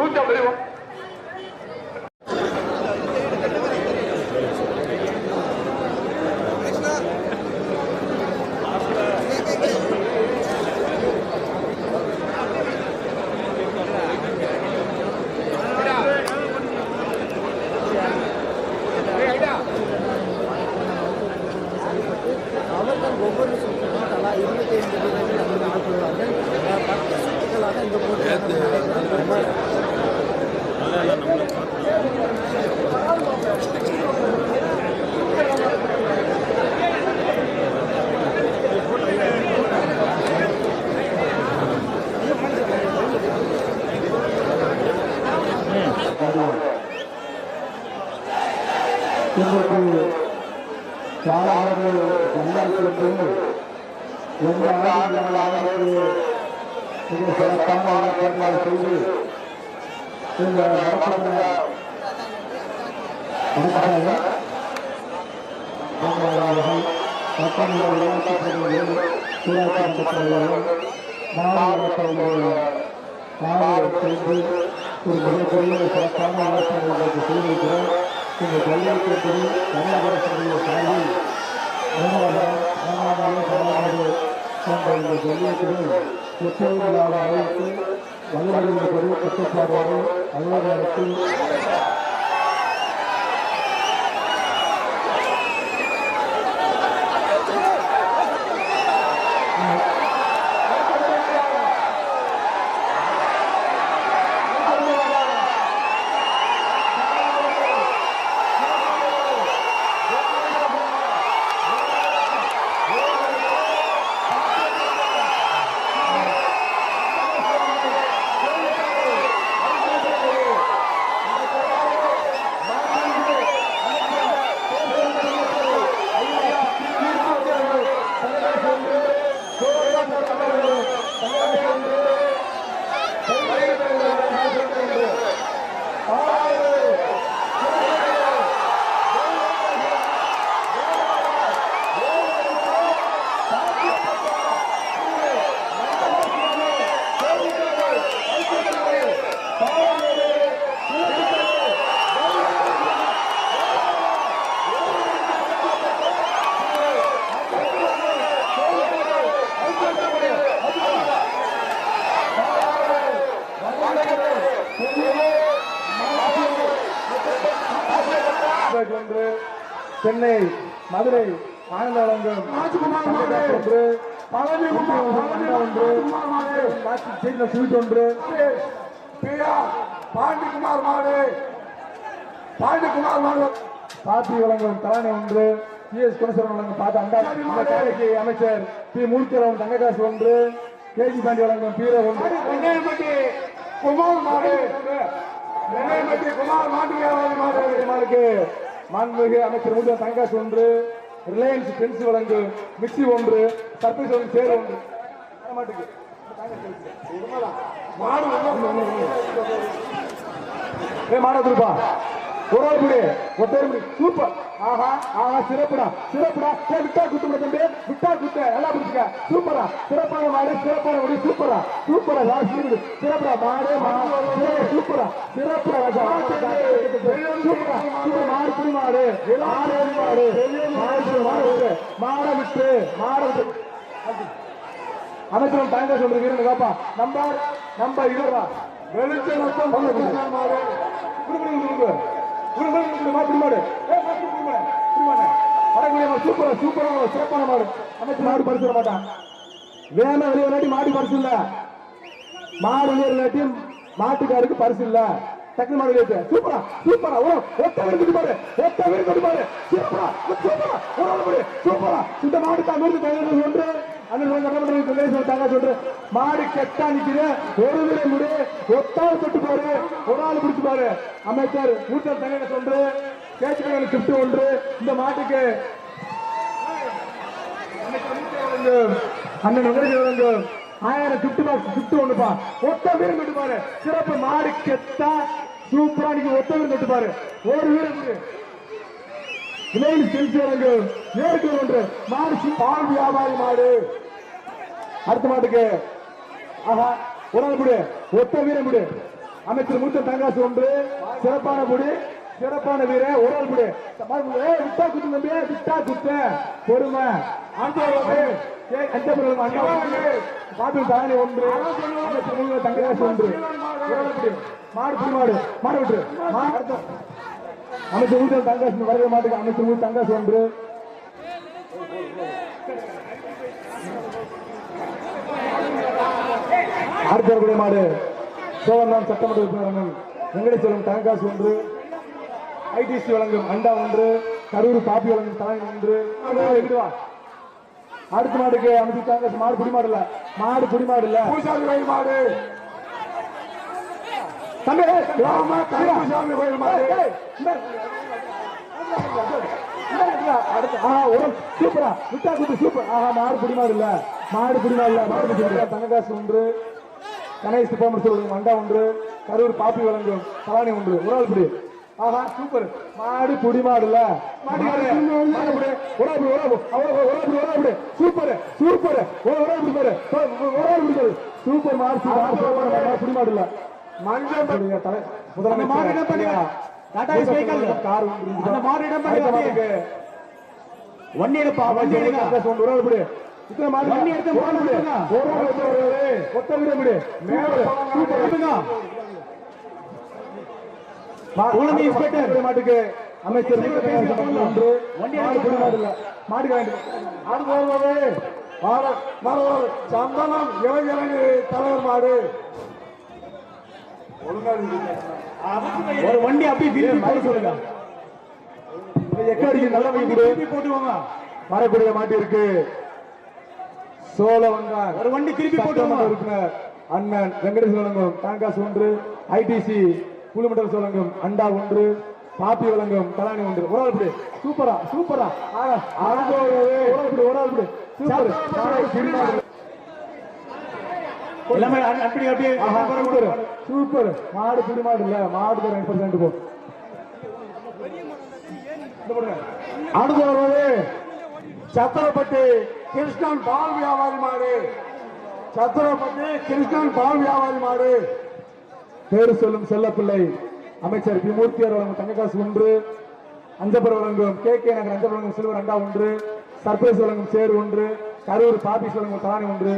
Good job, everyone. لا لا மிக சிறப்பான ஏற்பாடு செய்து இந்த நடப்பாக நடப்பாக அவர்கள் பத்தொன்பது விளையாட்டு போட்டிகளில் சூறாட்சி நடத்துகிறார்கள் மாநிலங்களுடைய மாநில செய்து ஒரு மிகப்பெரிய சிறப்பான ஏற்பாடுகளுக்கு செய்திருக்கிறோம் இந்த ஜல்லிக்கட்டு தமிழக அரசுடைய சார்பில் மாணவர்கள் மாணவர்கள் சமாதான போன்ற இந்த ஜல்லிக்கட்டுகள் ஒற்றையில்லாத அளவுக்கு வலுவடைந்தபடி கட்டுப்பாடோடு நேரத்தில் ஒன்று சென்னை மதுரை மாநில வழங்கும் ஒன்று பழனி ஒன்று ஸ்வீட் ஒன்று பாண்டிகுமார் மாடு. பாண்டிகுமார் மாடு. பாத்தி வழங்கும் தலைமை ஒன்று. பி எஸ் குணசேகரன் வழங்கும் காலைக்கு அமைச்சர் பி. மூர்த்திவரம் தங்ககாசு ஒன்று. கேஜி பாண்டி வழங்கும் பீர ஒன்று. குமார் மாடு. குமார் மாட்டு வியாபாரி மாடு. மாடுக்கு மாண்புமிகு அமைச்சர் மூர்த்தி தங்ககாசு ஒன்று. ரிலையன்ஸ் பென்ஸ் வழங்கும் மிக்சி ஒன்று. சர்வீஸ் ஒன்று சேர் ஒன்று. மாட்டுக்கு. மாடு ஏ மாட திருப்பா ஒரு ஆள் முடி ஒத்தர் முடி சூப்பர். ஆஹா ஆஹா சிறப்புடா சிறப்புடா. ஏ விட்டா குத்து தம்பி. விட்டா குத்து. நல்லா பிடிச்சுக்க. சூப்பரா. சிறப்பான மாடு சிறப்பான முடி. சூப்பரா. சூப்பரா ராசி சிறப்புடா மாடு மாடு. சூப்பரா. சிறப்புடா ராஜா. சூப்பரா. சூப்பர். மாடு புடி மாடு. மாடு மாடு மாடு. மாடு விட்டு மாட விட்டு. அமைச்சரும் தாங்க சொல்றது இருங்க காப்பா நம்பர் நம்பர் இருவரா வெளிச்சம் மட்டும் சூப்பரா சூப்பரா சிறப்பான மாடு. அமைச்சர் மாடு பரிசு மாட்டான். வேணா வெளியே விளையாட்டி மாடு பரிசு இல்ல. மாடு வெளியே விளையாட்டி மாட்டுக்காருக்கு பரிசு இல்ல. டக்கு மாடு வெளியே சூப்பரா சூப்பரா. ஓ ஒத்த பாரு. ஒத்த பாரு. சூப்பரா சூப்பரா. சூப்பரா. இந்த மாடு தான் ஒன்று. அண்ணன் கட்டப்பட்டு பிரதேசம் சொல்றேன். மாடு கெட்டா நிக்குது. ஒரு வீடு முடி ஒத்தாள் தொட்டு பாரு. ஒரு ஆள் பிடிச்சு பாரு. அமைச்சர் மூத்தர் தங்க சொல்று கேட்டுக்கிற கிஃப்ட் ஒன்று. இந்த மாட்டுக்கு அண்ணன் உங்களுக்கு வழங்கு. ஆயிரம் கிஃப்ட் பாக்ஸ் கிஃப்ட் ஒண்ணுப்பா ஒத்த வீரம் கட்டு பாரு. சிறப்பு மாடு கெட்டா சூப்பரா நீங்க ஒத்த வீரம் கட்டு பாரு. ஒரு வீரம் இருக்கு விலையில் செலுத்தி வழங்கும் நேருக்கு ஒன்று. மாடு சி- பால் வியாபாரி மாடு. அடுத்த மாட்டுக்கு. ஆஹா ஒரு நாள் முடி ஒத்த வீர முடி அமைச்சர் மூத்த தங்காசு ஒன்று. சிறப்பான முடி சிறப்பான வீர ஒரு ஆள் முடி ஏய், விட்டா குத்து தம்பி விட்டா குத்து. பொறுமை. அந்த அஞ்சபுரம் அண்ணா ஒன்று மாட்டு ஒன்று. அமைச்சர் ஒன்று. ஒரு மாடு மாடு. மாடு விட்டு அமைச்சர் மூத்த தங்காசு வருகிற மாட்டுக்கு அமைச்சர் மூத்த தங்காசு ஒன்று. அடுத்த வரக்கூடிய மாடு சோழநாம் சட்டமன்ற உறுப்பினர் வெங்கடேஸ்வரம் டேங்காஸ் ஒன்று ஐடிசி வழங்கும் அண்டா ஒன்று கரூர் காப்பி வழங்கும் தலைமை ஒன்று. அடுத்த மாடுக்கு அமைச்சு டேங்காஸ் மாடு குடி மாடு இல்ல. மாடு. குடி மாடு இல்ல பூசாரி கோயில் மாடு. கருப்புசாமி கோயில் மாடு சூப்பரா. விட்டா குத்து சூப்பர். ஆஹா மாடு குடி மாடு இல்ல. மாடு குடி மாடு இல்ல. மாடு குடி மாடு தங்ககாசு ஒன்று கணேஷ் சுப்பாமர் சொல்லுங்க மண்டா ஒன்று கரூர் பாப்பி வழங்கும் கலானி ஒன்று ஒரு ஆள் புடி. ஆஹா சூப்பர். மாடு புடி மாடு இல்ல சூப்பர் சூப்பர். சூப்பர் மாடு புடி மாடு இல்ல மஞ்சள் வெஹிக்கிள். கார் அந்த மாடு இடம் மாட்டுக்கு வண்டி எடுப்பா எடுங்க ஒன்று ஒரு ஆள் வண்டி எடுத்து ஒரு. ஒரு வீடு. மேல இன்ஸ்பெக்டர். மாட்டுக்கு அமைச்சர். ஒன்று. வண்டி மாடு சந்தனம் இளைஞரணி தலைவர் இருக்கு. ஒரு வண்டி அப்படியே திருப்பி போட சொல்லுங்க. எக்கடிக்கு நல்ல வைக்க கொடு திருப்பி போட்டு வாங்க வரக்கூடிய மாட்டிற்கு சோழ வந்தான் ஒரு வண்டி திருப்பி போட்டு உறுப்பினர் அண்ணன் வெங்கடேஷ் வழங்கும் காங்காஸ் ஒன்று ஐடிசி புலிமண்டல் வழங்கும் அண்டா ஒன்று பாப்பி வழங்கும் கலானி ஒன்று. ஒரு ஆள் இப்படி. சூப்பரா சூப்பரா. ஒரு ஆள் இப்படி சூப்பர். எல்லாமே அப்படி அப்படியே சூப்பர். மாடு பிடிமாடு இல்ல மாடு தான் ரெண்டு போ. அடுத்து சத்திரப்பட்டி கிருஷ்ணன் பால் வியாபாரி மாடு. சத்திரப்பட்டி கிருஷ்ணன் பால் வியாபாரி மாடு. பேரு சொல்லும் செல்லப்பிள்ளை. அமைச்சர் பி. மூர்த்தியார் வழங்கும் தங்கக்காசு ஒன்று. அஞ்சப்பர் வழங்கும் கே. கே. நகர் அஞ்சப்பர் வழங்கும் சில்வர் அண்டா ஒன்று. சர்ப்ரைஸ் வழங்கும் சேர் ஒன்று. கரூர் பாபிஸ் வழங்கும் தானி ஒன்று.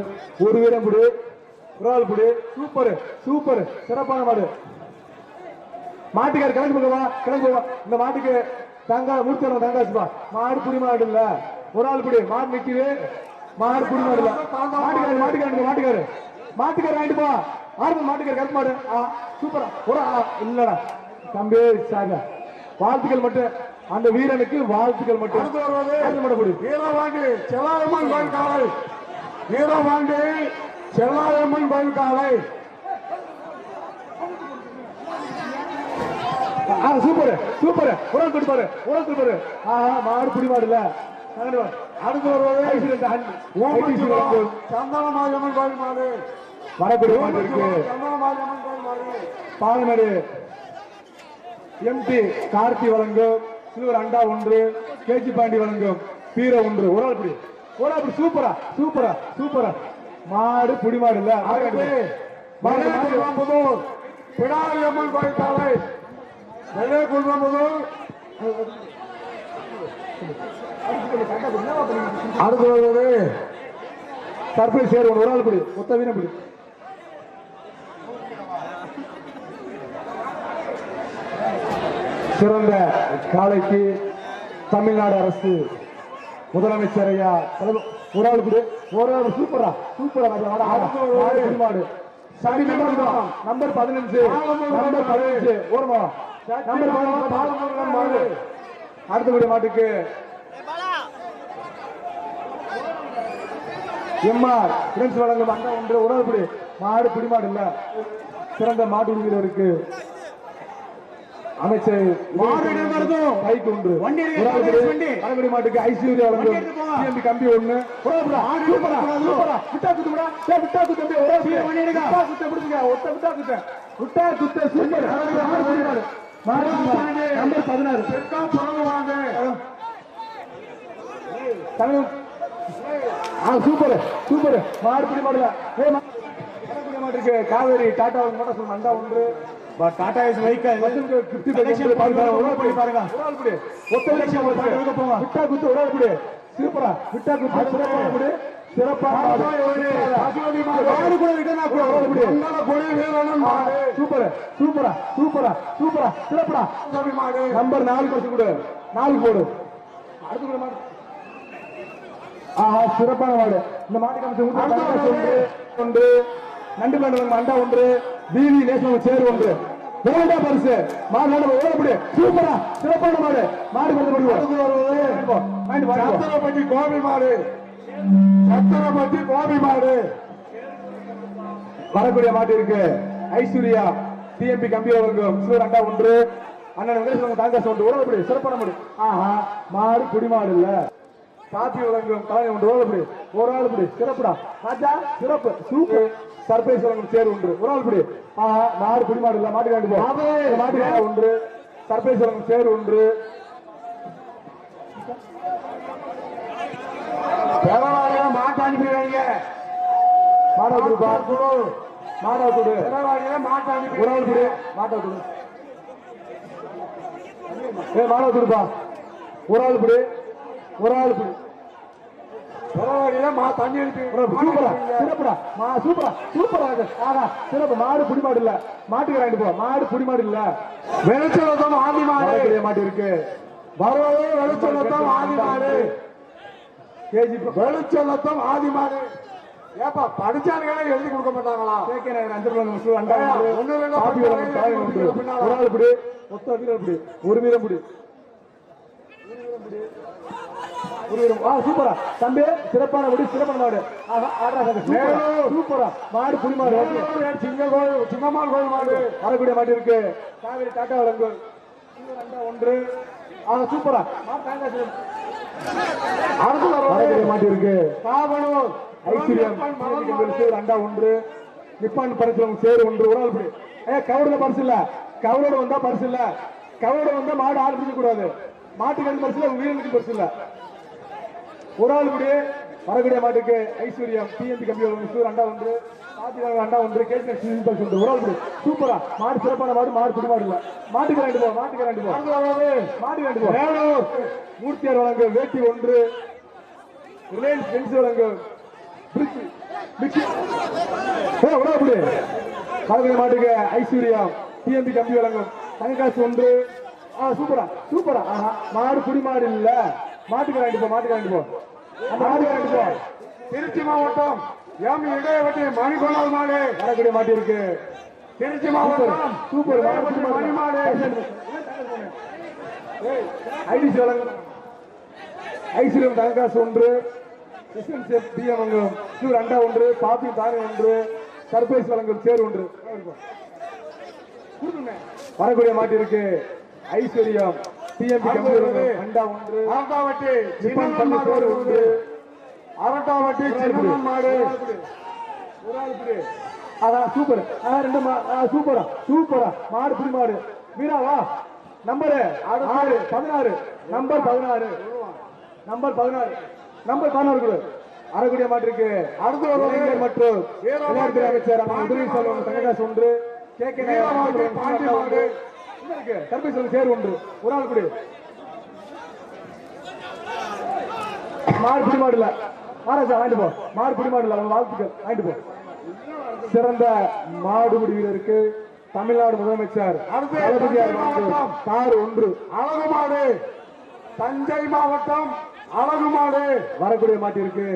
ஒரு வீரம் புடி குரால் புடி. Super super. சிறப்பான மாடு. மாட்டுக்கார் கிளம்பி போவா கிளம்பி போவா. இந்த மாட்டுக்கு தங்கா மூர்த்தி வழங்கும் தங்காசுப்பா மாடு புடி மாடு இல்ல. ஒரு ஆள் புடி. மாடு நிக்குது. மாடு புடி மாடு மாட்டுக்காரு மாட்டுக்காரு மாட்டுக்காரு. மாட்டுக்காரு வாங்கிட்டு போ. ஆர்வம் மாட்டுக்காரு கருப்பு மாடு. சூப்பரா. ஒரு இல்லடா. தம்பி சாக. வாழ்த்துக்கள் மட்டும். அந்த வீரனுக்கு வாழ்த்துக்கள் மட்டும். புடி. வீரவாண்டி செல்லாயம்மன் கோயில் காலை. வீரவாண்டி செல்லாயம்மன் கோயில் காலை. சூப்பர். சூப்பர். ஒரு ஆள் பாரு. ஒரு ஆள் பாரு. ஆஹா மாடு புடி மாடு இல்ல. அடுத்து ஒரு ஐசிசி வழங்கும் கோயில் மாடு வரக்கூடிய மாட்டிற்கு சந்தனமாரியம்மன் கோயில் மாடு பாலமேடு எம்பி கார்த்தி வழங்கும் சில்வர் அண்டா ஒன்று கேஜி பாண்டி வழங்கும் பீர ஒன்று ஒரு ஆள் பிடி ஒரு ஆள் சூப்பரா சூப்பரா சூப்பரா மாடு புடி மாடு இல்ல அடுத்து மாடு, மாடு. வெள்ளைக்குளம்புதூர் பிடாரியம்மன் கோயில் காலை வெள்ளைக்குளம்புதூர் அடுத்து வருவது சர்ப்ரைஸ் சேர் ஒரு ஆள் பிடி மொத்த வீணம் பிடி. சிறந்த காலைக்கு தமிழ்நாடு அரசு முதலமைச்சர் ஐயா ஒரு ஆள் பிடி ஒரு ஆள் சூப்பரா சூப்பரா மாடு, சரி நம்பர். நம்பர் பதினஞ்சு. நம்பர் பதினஞ்சு. ஓரமா. நம்பர் பதினஞ்சு. அடுத்தபடி மாட்டுக்கு. எம்ஆர் ஃப்ரெண்ட்ஸ் வழங்கும் அண்ணா ஒன்று. உணவுப்படி மாடு பிடிமாடு இல்ல. சிறந்த அமைச்சர் மாடு இடம் வருதும். பைக் ஒன்று. கலங்கடி மாட்டுக்கு ஐஸ்வர்யா வழங்கும். கம்பி ஒண்ணு. விட்டா குத்துமுடா, டேய், விட்டா குத்து. விட்டா குத்து பிடிச்சுக்க, ஒத்த விட்டா குத்து. விட்டா குத்து, சூப்பர். நம்பர் பதினாறு. Tamil super super. மாடு பிடி மாடுல ஏ மா- வரக்கூடிய மாடு இருக்கு. காவேரி டாடா மோட்டார் சொல்ல மண்டா ஒன்று. But Tata is vehicle fifty selection பாருங்க. ஒரு பிடி பாருங்க. ஒரு பிடி. ஒத்த செலெக்ஷன் பாருங்க போங்க. விட்டா குத்து ஒரு பிடி. சூப்பரா. விட்டா குத்து சிறப்பான பிடி. சிறப்பான மாடு. மாடு கூட ரிட்டர்ன் ஆக்கு ஒரு பிடி. சூப்பர். சூப்பரா சூப்பரா சூப்பரா. சிறப்படா நம்பர் நாலு கொண்டு கொடு. நாலு போடு. அடுத்து கூட மாடு. ஆஹா சிறப்பான மாடு இந்த மாட்டுக்கு அமைச்ச ஒன்று. நண்டு மண்டலம் மண்டா ஒன்று. பிவி நேஷனல் சேர் ஒன்று. வேண்டா பரிசு. மாடு ஓடப்படி சூப்பரா. சிறப்பான மாடு. மாடு சத்திரப்பட்டி கோபி மாடு. சத்திரப்பட்டி கோபி மாடு. வரக்கூடிய மாட்டு இருக்கு. ஐஸ்வர்யா டிஎம்பி கம்பி சிவர் அண்டா ஒன்று. அண்ணன் வெங்கடேசன் காங்கிரஸ் ஒன்று ஓடப்படி சிறப்பான மாடு. ஆஹா மாடு குடிமாடு இல்ல. பாத்தி வழங்கும் கலைஞர் ஒன்று ஓடப்படி ஒரு ஆள் படி. சிறப்புடா. ராஜா சிறப்பு. சூப்பர் சர்ப்ரைஸ் வழங்கும் சேர் ஒன்று. ஒரு ஆள் படி. ஆஹா மாடு குடிமாடு இல்ல மாட்டு காண்டு போ. மாட்டு காண்டு ஒன்று. சர்ப்ரைஸ் வழங்கும் சேர் ஒன்று. பெறவாடியா மாட்டு அனுப்பி வைங்க. மாடா பா மாடா கொடு. பெறவாடியா மாட்டு அனுப்பி ஒரு ஆள் கொடு மாட்டா கொடு. ஏ மாடா கொடுப்பா. ஒரு ஆள் ஒரு ஆள் பெறவாடியா மா தண்ணி அனுப்பி சூப்பரா சிறப்புடா. மா சூப்பரா சூப்பரா. ஆஹா சிறப்பு மாடு புடிமாடு இல்ல. மாட்டுக்கு ரெண்டு போ. மாடு புடிமாடு இல்ல. வெளிச்சலத்தம் ஆதி மாடு. மாடு மாட்டு இருக்கு. வரவே வெளிச்சலத்தம் ஆதி மாடு. கேஜி வெளிச்சலத்தம் ஆதி மாடு. ஏப்பா படிச்சானுங்களே எழுதி கொடுக்க மாட்டாங்களா? கேக்கே நான் அஞ்சு ரூபாய் ஏய், ஒன்று, ரெண்டா. ஒரு ஆள் பிடி. பிடி. ஒரு வீரம் பிடி. ஒரு வீரம் ஆ. சூப்பரா தம்பி சிறப்பான முடி சிறப்பான மாடு. சூப்பரா, மாடு மாடு. சிங்க கோயில் சிங்கம்மாள் கோயில் மாடு. வரக்கூடிய மாடு இருக்கு. காவிரி டாட்டா அண்டா ஒன்று. ஆ சூப்பரா வரக்கூடிய மாட்டு இருக்கு. காவலூர் ஐஸ்வர்யம் அண்டா ஒன்று. நிப்பான் பரிசு சேர் ஒன்று. ஒரு ஆள் பிடி ஏ கவரோட பரிசு இல்ல. கவரோட வந்தா பரிசு இல்ல. கவரோட வந்தா மாடு ஆள் பிடிக்க கூடாது மாட்டுக்கு பரிசு இல்ல வீரனுக்கு பரிசு இல்ல. ஒரு ஆள் பிடி வரக்கூடிய மாட்டுக்கு ஐஸ்வர்யம் டிஎம்பி கம்பி சேர் அண்டா ஒன்று பாத்திரம் அண்டா ஒன்று பரிசு ஒன்று. ஒரு ஆள் பிடி சூப்பரா மாடு சிறப்பான மாடு மாடு பிடி மாடு மாட்டுக்கு ரெண்டு போ மாட்டுக்கு ரெண்டு போ. மாட்டுக்கு ரெண்டு போ. வேலூர். மூர்த்தியார் வழங்க வேட்டி ஒன்று. ரிலையன்ஸ் பென்ஸ் அப்படி. கலக்கிற மாட்டுக்கு ஐஸ்வர்யா டிஎம்பி கம்பி வழங்கும். தங்கக்காசு ஒன்று. ஆ சூப்பரா சூப்பரா மாடு குடி மாடு இல்ல. மாட்டுக்கு வாங்கிட்டு போ மாட்டுக்கு வாங்கிட்டு போ திருச்சி மாவட்டம் எம் இடையவட்டி மணிக்கொண்டால் மாடு. வரக்கூடிய மாட்டு இருக்கு. திருச்சி மாவட்டம் சூப்பர். இடையவட்டி மணி மாடு. ஐடிசி வழங்கும் ஐஸ்வர்யம் தங்கக்காசு ஒன்று எஸ்என்செஃப் பிஎம் சூர் அண்டா ஒன்று பாப்பி தானி ஒன்று சர்ப்ரைஸ் வழங்கும் சேர் ஒன்று. வரக்கூடிய மாட்டு இருக்கு. ஐஸ்வர்யம். டிஎம்பி கம்பி வழங்கும் அண்டா ஒன்று. அரட்டாவட்டி நிப்பான் சின்னம்மன் பண்ணி மாடு சோறு ஒன்று. ஒன்று அரட்டாவட்டி சின்னம்மன் மாடு ஒரு ஆள் பிடி. அதான் சூப்பர் அதான் ரெண்டு மா- ஆ, சூப்பரா சூப்பரா மாடு புடி மாடு. வீராவா நம்பரு ஆறு பதினாறு. நம்பர் பதினாறு. நம்பர் பதினாறு. நம்பர் பதினாறு கொடு. அறக்கூடிய மாட்டு இருக்கு. அடுத்து மற்றும் விளையாட்டுத்துறை. அமைச்சர் உதவி செல்வம் ஒன்று. கே கே வீரா மாட்டு, மாடு. இருக்கு சர்வீஸ் ஒன்று. சேர் ஒன்று ஒரு ஆள் கொடு. மாடு பிடி மாடு இல்ல. மகாராஜா வாங்கிட்டு போ. மாடு பிடி மாடு இல்ல அவங்க வாழ்த்துக்கள். வாங்கிட்டு போ. சிறந்த மாடுபிடி வீரருக்கு தமிழ்நாடு முதலமைச்சர். கார் ஒன்று. அழகு மாடு. தஞ்சை மாவட்டம் அழகு மாடு. வரக்கூடிய மாட்டிற்கு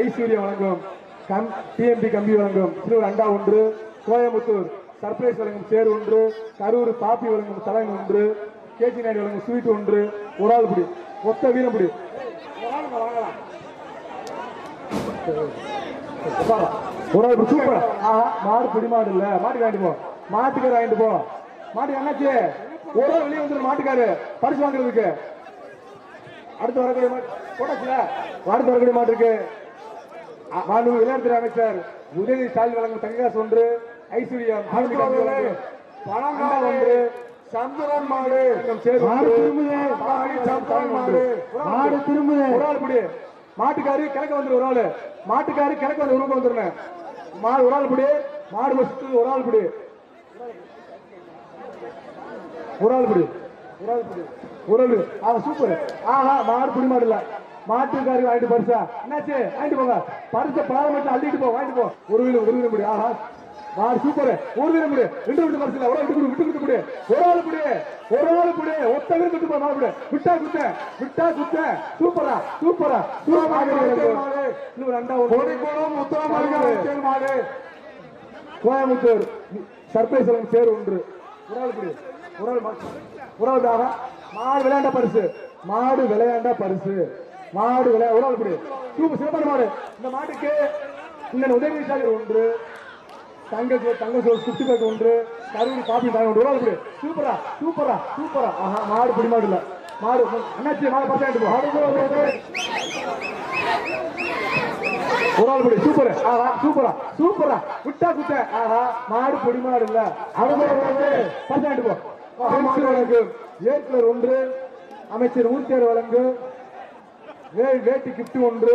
ஐஸ்வர்யம் வழங்கும். கம் டிஎம்பி கம்பி வழங்கும். சிறுவர் அண்டா ஒன்று கோயம்புத்தூர். சர்ப்ரைஸ் வழங்கும் சேர் ஒன்று கரூர் பாப்பி வழங்கும் தலைவன் ஒன்று கேஜி நாயுடு வழங்கும் ஸ்வீட் ஒன்று ஒரு ஆள் பிடி மொத்த வீரம் பிடி. ஒரு ஆள் சூப்பர் ஆஹா மாடு பிடி மாடு இல்ல. மாட்டுக்கு வாங்கிட்டு போ. மாட்டுக்காரு வாங்கிட்டு போ. மாட்டு என்னாச்சு? ஒரு ஆள் வெளியே வந்துடும் மாட்டுக்காரு. பரிசு வாங்குறதுக்கு. அடுத்து வரக்கூடிய மாட்டு போட்டாச்சுல? அடுத்து வரக்கூடிய மாட்டு இருக்கு. அ- மாண்பு விளையாட்டுத்துறை அமைச்சர். உதயநிதி ஸ்டாலின் வழங்கும் தங்ககாசு ஒன்று. ஐஸ்வர்யம் அடுத்து வரக்கூடிய பழங்கா ஒன்று சந்திரன் மாடு. மாடு. திரும்புதே மாடு சந்திரன் மாடு. மாடு திரும்புதே ஒரு ஆள் பிடி மாட்டுக்காரி கிழக்க வந்துரு ஒரு ஆளு. மாட்டுக்காரி கிழக்க வந்து உருவம் வந்துருங்க மாடு ஒரு ஆள் பிடி மாடு வச்சுட்டு ஒரு ஆள் பிடி ஒரு ஆள் பிடி ஒரு ஆள் பிடி ஒரு ஆள். ஆ சூப்பர். ஆஹா மாடு பிடி மாடு இல்ல. மாட்டுக்காரி வாங்கிட்டு பரிசா. என்னாச்சு? வாங்கிட்டு போங்க. பரிசை பாரம்பரிய அள்ளிட்டு போ வாங்கிட்டு போ. ஒரு வீடு ஒரு வீடு ஆஹா மாடு சூப்பர் ஒரு வீடு முடி ரெண்டு வீட்டு பரிசு ஒரு விட்டு விட்டு விட்டு முடி ஒரு ஆள் பிடி ஒரு ஆள் பிடி ஒத்த வீடு விட்டு போ மாடு பிடி விட்டா குத்த விட்டா குத்த சூப்பரா சூப்பரா இன்னும் ரெண்டா ஒரு கோடிக்கோணம் முத்துராமலிங்க மாடு. கோயம்புத்தூர். சர்பேஸ்வரம் சேர் ஒன்று. ஒரு ஆள் பிடி ஒரு ஆள் மா- ஒரு ஆள் தாரா மாடு விளையாண்ட பரிசு. மாடு விளையாண்ட பரிசு. மாடு விளையா ஒரு ஆள் பிடி சூப்பர் சிறப்பான மாடு. இந்த மாட்டுக்கு இந்த உதவி ஒன்று. தங்க சோ- தங்க சோறு சுட்டு பேக்கு ஒன்று. கருவி காப்பி தாங்க ஒன்று ஒரு ஆள் சூப்பரா சூப்பரா சூப்பரா. ஆஹா மாடு பிடி மாடு இல்ல. மாடு அண்ணாச்சி மாடு பார்த்தா ஒரு ஆள் படி சூப்பர். ஆஹா சூப்பரா சூப்பரா. விட்டா குத்த. ஆஹா மாடு பொடி மாடு இல்ல. அனுபவம் வழங்கு. ஏற்கனவே ஒன்று. அமைச்சர் ஊர்த்தியர் வழங்கு. வேட்டி கிப்ட் ஒன்று.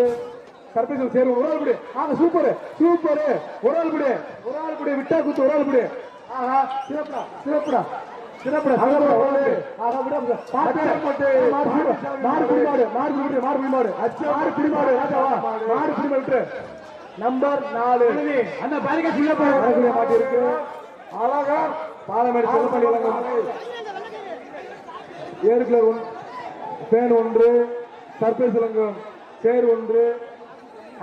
சர்பேசல் சேரும் ஒரு ஆள் படி ஆஹா சூப்பர் சூப்பர் ஒரு ஆள் படி ஒரு ஆள் படி விட்டா குத்து ஒரு ஆள் படி ஆஹா சிறப்புடா சிறப்புடா சிறப்புடா. ஆஹா விடா போட்டு மாடு சூப்பர். மாடு புடி மாடு மாடு புடி மாடு புடி மாடு மாடு புடி மாடு ராஜாவா மாடு புடி மாடு விட்டுரு. நம்பர் நாலு அந்த பாருங்க வரக்கூடிய மாட்டு இருக்கு அழகா பாலமேடு செல்லப்பள்ளி வழங்கும் ஏழு கிலோ ஒன் பேன் ஒன்று சர்பேஸ் வழங்கும் சேர் ஒன்று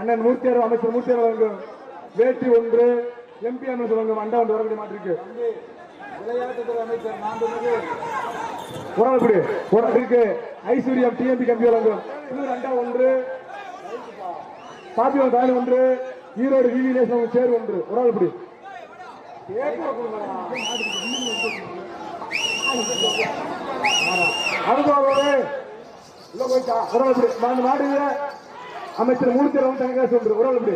அண்ணன் மூர்த்தியார் அமைச்சர் மூர்த்தியார் வழங்கும் வேட்டி ஒன்று எம்பி அமைச்சர் வழங்கும் அண்டா ஒன்று வரக்கூடிய மாட்டு இருக்கு. விளையாட்டுத்துறை அமைச்சர் ஒரு ஆள் இருக்கு. ஐஸ்வர்யம் டிஎம்பி கம்பி வழங்கும். இன்னொரு அண்டா ஒன்று பாத்தியம் தானி ஒன்று ஈரோடு விவி நேசம் சேர் ஒன்று. அடுத்தவரோடு உள்ள போயிட்டா. அந்த மாடு இதுல அமைச்சர் மூர்த்தி வந்து தனிக்காசு ஒன்று ஒரு ஆள் இப்படி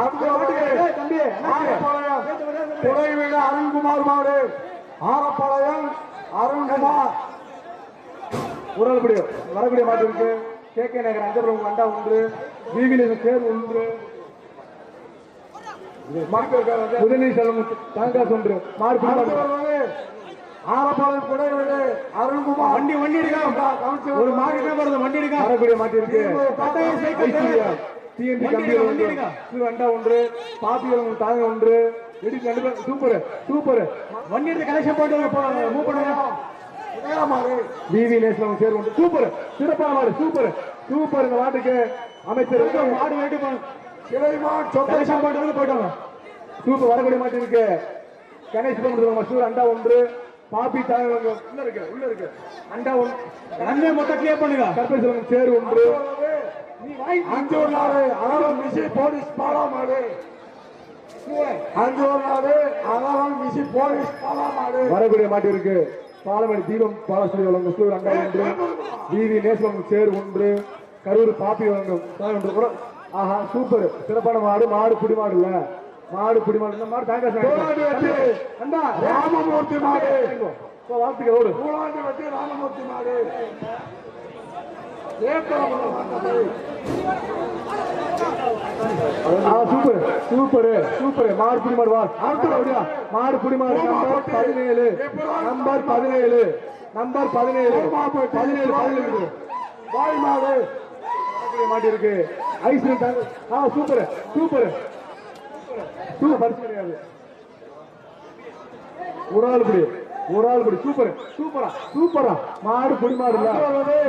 அடுத்தவரோடு ஏய் தம்பி ஆரப்பாளையம். துறை வீடு அருண்குமார் மாடு. ஆரப்பாளையம் அருண்குமார். ஒரு ஆள் இப்படி வரக்கூடிய மாட்டு இருக்கு. கே கே நகர் அஞ்சபுரம் அண்டா ஒன்று விவி நேசம் சேர் ஒன்று உதவி செல்வம் தனிக்காசு ஒன்று மாடு துறை வீடு அருண்குமார் வண்டி வண்டி கமிஷனர் ஒரு என்ன வருது வண்டி வரக்கூடிய மாட்டு இருக்கு டிஎம்பி கம்பியில் ஒன்று. இது அண்டா ஒன்று. பாப்பிகள் தாங்க ஒன்று. எடி ரெண்டு பேர் சூப்பர் சூப்பர். வண்டி எடுத்து கலெக்ஷன் போட்டு மூவ் பண்ணுங்க. விவி நேசனம் சேர் ஒன்று சூப்பர் சிறப்பான மாடு சூப்பர். சூப்பர் இந்த மாட்டுக்கு. அமைச்சர் மாடு கிளைமான் சொத்தை கலெக்ஷன் போட்டு போயிட்டாங்க சூப்பர் வரக்கூடிய மாட்டு இருக்கு கணேஷ் மசூர் அண்டா ஒன்று. பாப்பி தாங்க உள்ள இருக்கு உள்ள இருக்கு. அண்டா ஒன்று அண்ணே மொத்தம் கிளியர் பண்ணுங்க. கற்பனை சொல்லுங்க சேர் ஒன்று. அஞ்சூர் நாடு அகலம் மிசி போலீஸ் பாலாமாடு. அஞ்சூர் நாடு அகலம் மிசி போலீஸ் பாலாமாடு. வரக்கூடிய மாட்டு இருக்கு. பாலமணி தீபம் பாலஸ்ரீ வழங்கும் முஸ்லூர் அண்டா ஒன்று. விவி நேசம் சேர் ஒன்று. கரூர் பாப்பி வழங்கும். ஒன்று கூட ஆஹா சூப்பர். சிறப்பான மாடு மாடு மாடு இல்ல. மாடு புடி மாடு இந்த மாடு தாங்க ராமமூர்த்தி மாடு. கூலாண்டி வெற்றி ராமமூர்த்தி மாடு. Super super super. மாடு புடி மாடு வா அப்படியா? மாடு புடி மாடு நம்பர் பதினேழு. நம்பர் பதினேழு. நம்பர் பதினேழு. பதினேழு பதினேழு. வாய் மாடு. மாட்டு இருக்கு ஆ சூப்பர் சூப்பர். சூப்பர் பரிசு கிடையாது. ஒரு ஆள் படி ஒரு ஆள் படி. சூப்பர் சூப்பரா சூப்பரா. மாடு பொடி மாடு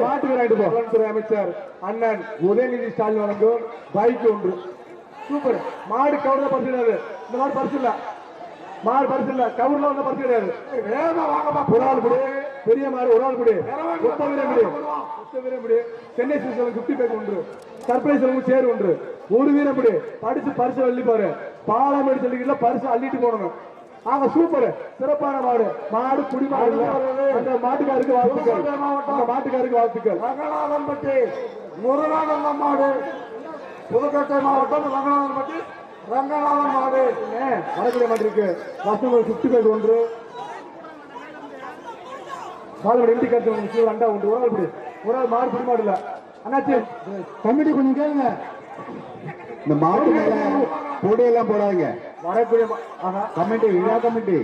மாட்டுக்கு ரைட்டு அமைச்சர். அண்ணன் உதயநிதி ஸ்டாலின் வழங்கும் பைக் ஒன்று. சூப்பர். மாடு கவுர்ல பரிசு கிடையாது. இந்த மாடு பரிசு இல்ல. மாடு பரிசு இல்ல. கவுர்ல வந்த பரிசு கிடையாது. வேகமா வாங்கப்பா ஒரு ஆள் படி. பெரிய மாடு ஒரு ஆள் படி. முப்பது வீரம் படி. முப்பது வீரம் படி. சென்னை சிறுசலம் குட்டி பேக் ஒன்று. சர்ப்ரைஸ் சேர் ஒன்று. ஒரு வீரம் படி. படிச்சு பரிசு அள்ளி பாரு பாலம் எடுத்து சொல்லிக்கல பரிசு அள்ளிட்டு போடணும். ஆக சூப்பர் சிறப்பான மாடு. மாடு குடி மாடு இல்ல. அந்த மாட்டுக்காருக்கு வாழ்த்துக்கள். மாட்டுக்காருக்கு வாழ்த்துக்கள். ரங்கநாதன்பட்டி முருகானந்தம் மாடு. புதுக்கோட்டை மாவட்டம் ரங்கநாதன்பட்டி ரங்கநாதன் மாடு. வரக்கூடிய மாட்டு இருக்கு. வசூல் பேக் ஒன்று. மாடு எம்டி கருத்து அண்டா உண்டு. ஒரு ஆள் ஒரு ஆள் மாடு பிடி மாடு இல்ல. அண்ணாச்சி கமிட்டி கொஞ்சம் கேளுங்க. இந்த மாட்டு மேல பூடையெல்லாம் போடாதீங்க வரக்கூடிய கமிட்டி விழா கமிட்டி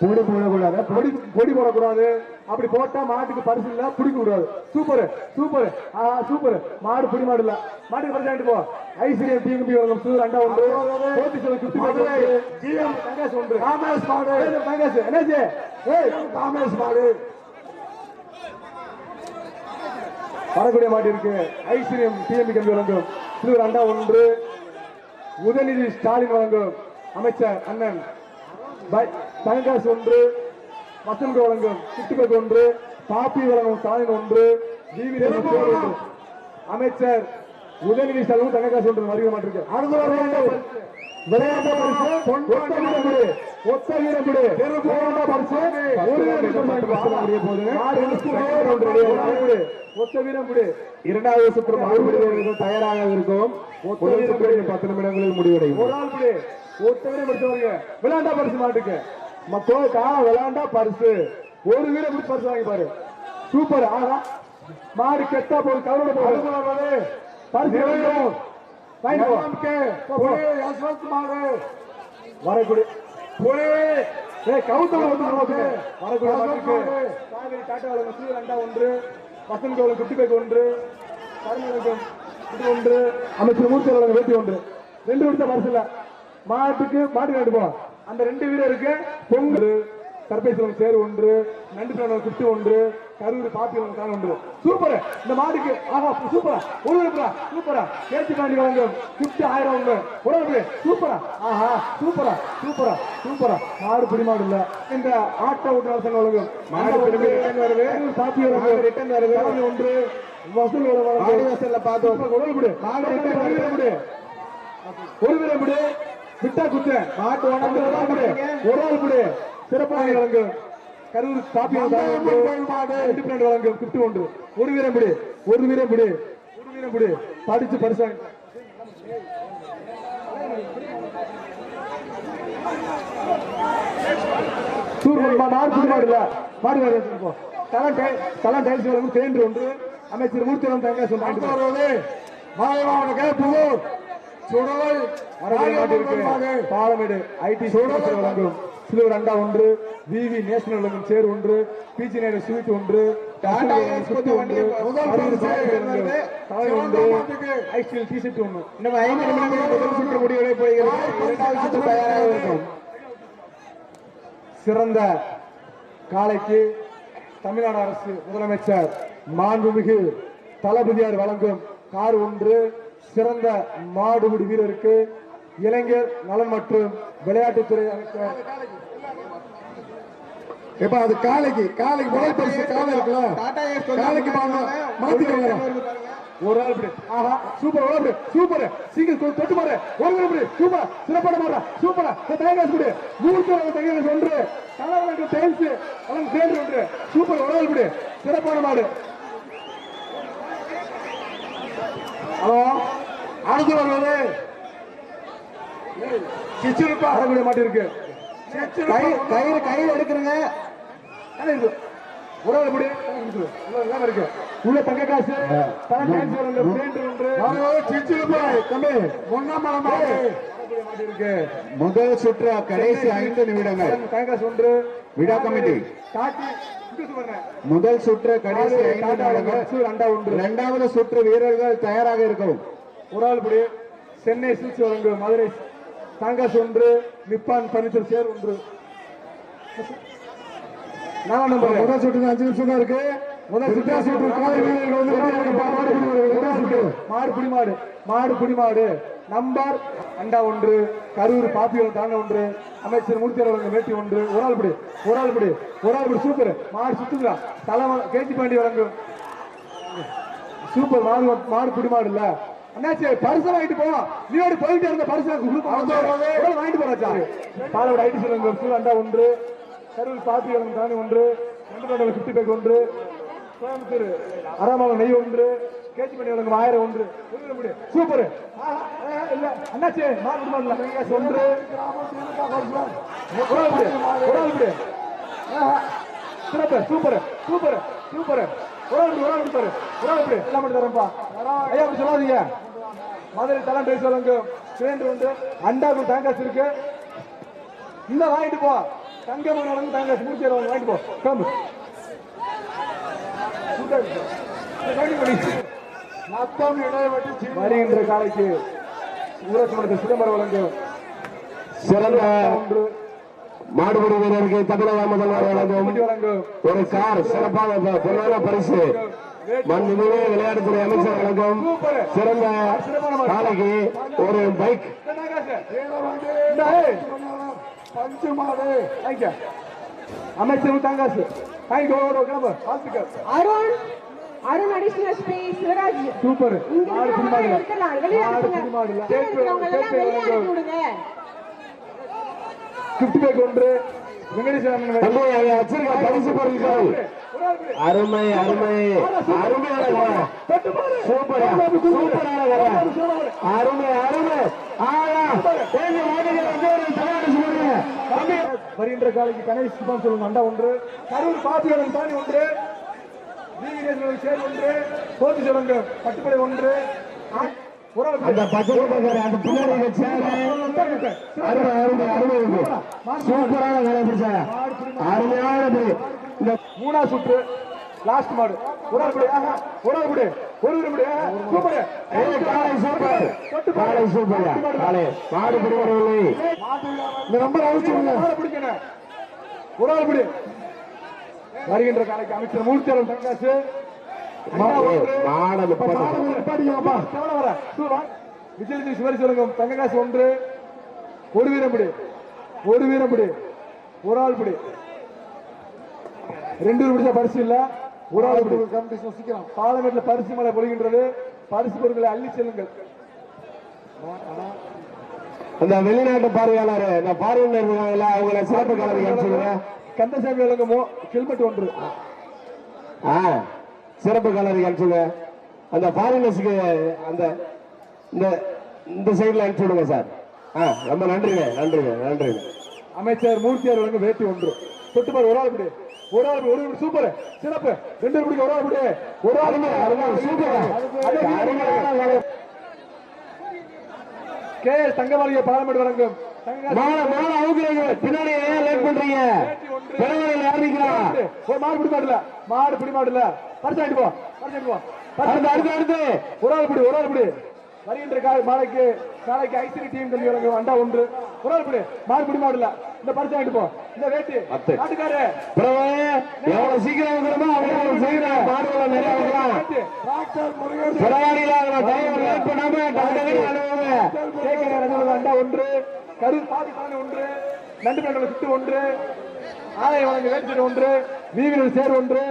பூடை போடக்கூடாது. பொடி பொடி போடக்கூடாது. அப்படி போட்டா மாட்டுக்கு பரிசு இல்ல பிடிக்க கூடாது சூப்பர் சூப்பர். ஆ சூப்பர். மாடு பிடி மாடு இல்ல. மாட்டுக்கு பரிசு வாங்கிட்டு போ. ஐஸ்வர்யம் டிஎம்பி வழங்கும் சூர் அண்டா உண்டு கோபி செல்வம் குட்டி மதுரை, ஜிஎம் தங்காசு ஒன்று. காமேஷ் மாடு. ஏய், தங்காசு என்னாச்சு ஏய் காமேஷ் மாடு. வரக்கூடிய மாட்டு இருக்கு. ஐஸ்வர்யம் டிஎம்பி கம்பி வழங்கும். சிறுவர் அண்டா ஒன்று. உதயநிதி ஸ்டாலின் வழங்கும் அமைச்சர் அண்ணன் தங்ககாசு ஒன்று வசந்த் வழங்கும் சிட்டுபக் ஒன்று பாப்பி வழங்கும் ஸ்டாலின் ஒன்று அமைச்சர் உதயநிதி ஸ்டாலின் தங்ககாசு ஒன்று வருகை மாட்டிருக்கு விளையாட்டு பரிசு ஒத்த வீரமுடு ஒத்த வீரமுடு விளையாட்டு பரிசு. ஒரு வீரமுடு. ஒத்த வீரமுடு இரண்டாவது சுற்று மாறுபடுவதற்கு தயாராக இருக்கும். சுற்று இன்னும் பத்து நிமிடங்களில் முடிவடையும் ஒரு ஆள் பிடி ஒத்த வீரம் பிடிச்சவங்க விளையாண்டா பரிசு மாட்டுக்கு. மக்கோ கால விளையாண்டா பரிசு. ஒரு வீரம் பரிசு வாங்கி பாரு. சூப்பர். ஆகா. மாடு கெட்டா கவரோட போகுது. பரிசு யஸ்வந்த் மாடு வரக்கூடிய ஒன்று. வசந்த் கவுலம் குட்டி பேக் ஒன்று. ஒன்று. அமைச்சர் மூர்த்தி வழங்கும் வேட்டி ஒன்று. ரெண்டு கொடுத்த பரிசுல மாட்டுக்கு மாட்டு நாட்டு போ அந்த ரெண்டு வீரருக்கு பொங்கல் சர்பேஸ்வரம் சேர் ஒன்று. நண்டு குட்டி ஒன்று. கரூர் பாப்பி தான் ஒன்று சூப்பர். இந்த மாடுக்கு ஆஹா சூப்பரா. விழுப்புரா சூப்பரா. கேட்டு பாண்டி வழங்கும் குட்டி ஆயிரம் விழுப்புரா சூப்பரா. ஆஹா சூப்பரா. சூப்பரா. சூப்பரா. மாடு பிடி மாடு இல்ல. இந்த ஆட்ட ஓட்டுநர் சங்கம் வழங்கும் மாடு பிடி return வருது. கரூர் பாப்பி மாடு வழங்கும் return வருது. ஒன்று. வசூல் வாசல்ல பார்த்தோம். உடல் விடு. மாடு return ஒரு விடு. விட்டா குத்து. மாட்டு ஒரு ஆள் விடு சிறப்பாக வழங்கும் கரூர் வழங்கும். கிஃப்ட் ஒன்று. ஒரு வீரம் விடு. ஒரு வீரம் விடு. ஒரு வீரம் விடு. படிச்சு ஒன்று. அமைச்சர் மூர்த்திவரம் தங்க சொன்னாங்க வருவது மாயவானுக்கு புதூர் சுடலை. பாலமேடு ஐடி சோழர் வழங்கும். சிலுவர் அண்டா ஒன்று விவி நேஷனல் வழங்கும் சேர் ஒன்று பிஜி நேரு ஸ்வீட் ஒன்று இன்னும் ஐந்து நிமிடங்களில் முதல் சுற்று போகிறது இரண்டாவது சுற்று தயாராக இருக்கும் சிறந்த காலைக்கு தமிழ்நாடு அரசு முதலமைச்சர் மாண்புமிகு தளபதியார் வழங்கும் கார் ஒன்று சிறந்த மாடுபிடி வீரருக்கு இளைஞர் நலன் மற்றும் விளையாட்டுத்துறை அமைச்சர் இப்ப அது காலைக்கு காலைக்கு முதல் பரிசு காலை இருக்குல்ல? காலைக்கு மாத்திக்கோங்க. ஒரு ஆள் இப்படி ஆஹா சூப்பர் ஒரு சூப்பர். சீக்கிரம் தொட்டு மாறு ஒரு ஆள் இப்படி. சூப்பர். சிறப்பான மாறா சூப்பரா. தேங்காய் இப்படி நூறு வழங்க தேங்காய் ஒன்று. தலைவருக்கு டைல்ஸ். வழங்க தேர்வு ஒன்று. சூப்பர் ஒரு ஆள் இப்படி. சிறப்பான மாடு ஹலோ அடுத்து வருவது. கிச்சிருப்பா வரக்கூடிய மாட்டு இருக்கு கயிறு கயிறு எடுக்கிறங்க. இருக்கு? ஒரு ஆள் இருக்கு. உள்ள காசு. வழங்க பேண்ட் ஒன்று தம்பி. முதல் சுற்று கடைசி ஐந்து நிமிடங்கள். தேங்காய் ஒன்று விழா கமிட்டி. முதல் சுற்று கடைசி ஐந்து நிமிடங்கள். இரண்டாவது சுற்று வீரர்கள் தயாராக இருக்கவும் ஒரு ஆள் சென்னை சில்க்ஸ் வழங்கும் மதுரை. தாங்காஸ் ஒன்று நிப்பான் பர்னிச்சர் சேர் ஒன்று நாலாம் நம்பர் முதல் சுற்று அஞ்சு நிமிஷம் தான் இருக்கு. முதல் சுற்று சுற்று காலை வீரர்கள் வந்து மாடு பிடி மாடு. முதல் சுற்று மாடு பிடி மாடு. மாடு பிடி மாடு. நம்பர் அண்டா ஒன்று. கரூர் பாப்பியோட தாங்க ஒன்று. அமைச்சர் மூர்த்தியார் வேட்டி ஒன்று. ஒரு ஆள் பிடி. ஒரு ஆள் பிடி. ஒரு ஆள் பிடி. சூப்பர். மாடு சுத்துங்களா. தலை கேஜி பாண்டி வழங்கும். சூப்பர். மாடு மாடு பிடி மாடு இல்ல. அண்ணாச்சி பரிசு வாங்கிட்டு போ. நீயோடு போயிட்டே இருந்த பரிசு வாங்கிட்டு போறாச்சா பாலோட ஐடி சொல்லுங்க. அண்டா ஒன்று. கரூர் பாப்பி தானி ஒன்று ரெண்டு ரெண்டு பேக் ஒன்று கோயம்புத்தூர் அராமலம் நெய் ஒன்று கேஜி பண்ணி வழங்கும் ஆயிரம் ஒன்று. சொல்லுங்க முடி. சூப்பர். இல்ல. அண்ணாச்சி மாடு பிடி ஒன்று. ஆஹா. சிறப்பு சூப்பர் சூப்பர் சூப்பர். ஒரு ஆள் ஒரு ஆள் கொடுப்பாரு ஒரு ஆள் எல்லாம் மட்டும் தரேன்ப்பா. ஐயா அப்படி சொல்லாதீங்க. மதுரை தலம் பேச சொல்லுங்க சிலிண்டர் வந்து அண்டாக்கு தேங்காய் இருக்கு. இந்த வாங்கிட்டு போ. தங்க மகன் தேங்காய் மூச்சு வாங்கிட்டு போ. கிளம்பு. வாங்கி. மொத்தம் இடைவெட்டி வருகின்ற காலைக்கு ஊராட்சி மன்ற சிதம்பரம் வழங்கும் சிறந்த ஒன்று. மாடுபிடி வீரருக்கு தமிழக முதல்வர் வழங்கும் ஒரு கார் சிறப்பாக ப- பொன்னான பரிசு. மண்புமிழே விளையாட்டுத்துறை அமைச்சர் வழங்கும் சிறந்த காலைக்கு ஒரு பைக் இந்த தேங்காசு. இந்த ஏய், பஞ்சு மாடு. வாங்கிக்க. அமைச்சர் தாங்காசு வாங்கிக்கோ ஓடு, கிளம்பு வாழ்த்துக்கள். அருண் அருண் அடிஷனல் ஸ்ரீ சிவராஜ். சூப்பர் இங்க மாடு இருக்கிறவங்க பிடிமாடுல இருக்கலாம் வெளியே அனுப்புங்க எல்லாம் வெளியே அனுப்பி விடுங்க கிஃப்ட் பேக் ஒன்று. பரிசு பொருட்கள் ஒரு. அருமை அருமை. அருமையான கரை. சூப்பரா. சூப்பரான கரை. அருமை அருமை. வருகின்ற காலைக்கு கணேஷ் சுபான் சொல்லுங்க அண்டா ஒன்று கரூர் பாப்பியோடன் தானி ஒன்று வீரேஸ்வரன் சேர் ஒன்று கோபி சொல்லுங்க பட்டுப்படை ஒன்று அந்த. சூப்பரான கரை பிடிச்சாங்க அருமையான மூணா சுற்று லாஸ்ட் மாடு ஒரு ஒரு மாடு பிடிவரவில்லை இந்த நம்பர் பிடிக்கணும் ஒரு ஆள் படி. வருகின்ற காலைக்கு அமைச்சர் மூர்த்தியாளர் தங்காசு விஜயலட்சுமி சிவரி சொல்லுங்க தங்ககாசு ஒன்று. ஒரு வீரம் பிடி. ஒரு வீரம் பிடி. ஒரு ஆள் பிடி. ரெண்டு பேர் பிடிச்சா பரிசு இல்ல. பிடி காம்படிஷன் சீக்கிரம் பாலமேட்டில் பரிசு மழை பொழிகின்றது. பரிசு பொருட்களை அள்ளி செல்லுங்கள். அந்த வெளிநாட்டு பார்வையாளர் இந்த இருக்காங்கல்ல அவங்கள சிறப்பு அனுப்பிச்சுடுங்க. கந்தசாமி வழங்கமோ ஹெல்மெட் ஒன்று. ஆ சிறப்பு கலருக்கு அனுப்பிச்சுடுங்க. அந்த ஃபாரினர்ஸுக்கு அந்த இந்த இந்த சைடில் அனுப்பிச்சுடுங்க சார். ஆ ரொம்ப நன்றிங்க நன்றிங்க நன்றிங்க. அமைச்சர் மூர்த்தியார் வழங்க வேட்டி ஒன்று. தொட்டு பாரு ஒரு ஆள் பிடி ஒரு ஆள் ஒரு சூப்பர் சிறப்பு. ரெண்டு பிடிக்க ஒரு ஆள் பிடி ஒரு ஆள். சூப்பர் கே எஸ் தங்கமலையை பாலமேடு வழங்கும். பின்னாடி ஏன் லேட் பண்றீங்க? ஒரு மாடு பிடி மாடுல மாடு பிடி மாடுல பரிசு வாங்கிட்டு போ. பரிசு வாங்கிட்டு போ. அடுத்து அடுத்து. ஒரு ஆள் பிடி ஒரு ஆள் பிடி. வருகின்ற காலை மாலைக்கு நாளைக்கு ஐசிடி டீம் கல்வி வழங்கும் அண்டா ஒன்று. ஆள் பிடி பிடி மாடுல. இந்த பரிசு போ. இந்த வேட்டி. நாட்டுக்காரு எவ்வளவு சீக்கிரம் வைக்கிறோமோ அவ்வளவு சீக்கிரம் மாடுகளை நிறைய வேட்டி. டாக்டர் முருகேசன் பரவாயில்ல டைம் லேட் பண்ணாம கேட்கிற ரஜினி அண்டா ஒன்று. கரு பாதி பானை ஒன்று. நண்டு பேண்டல சுட்டு ஒன்று. ஆலய வழங்கு வேட்டு ஒன்று. வீவினர் சேர் ஒன்று.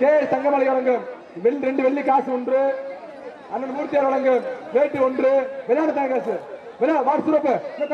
கே தங்கமலை வழங்கும். வெள்ளி ரெண்டு வெள்ளி காசு ஒன்று. அண்ணன் மூர்த்தியார் வழங்கும் வேட்டி ஒன்று. விளையாடு தேங்காசு விளையாடு வாட்ஸ்அப் இந்த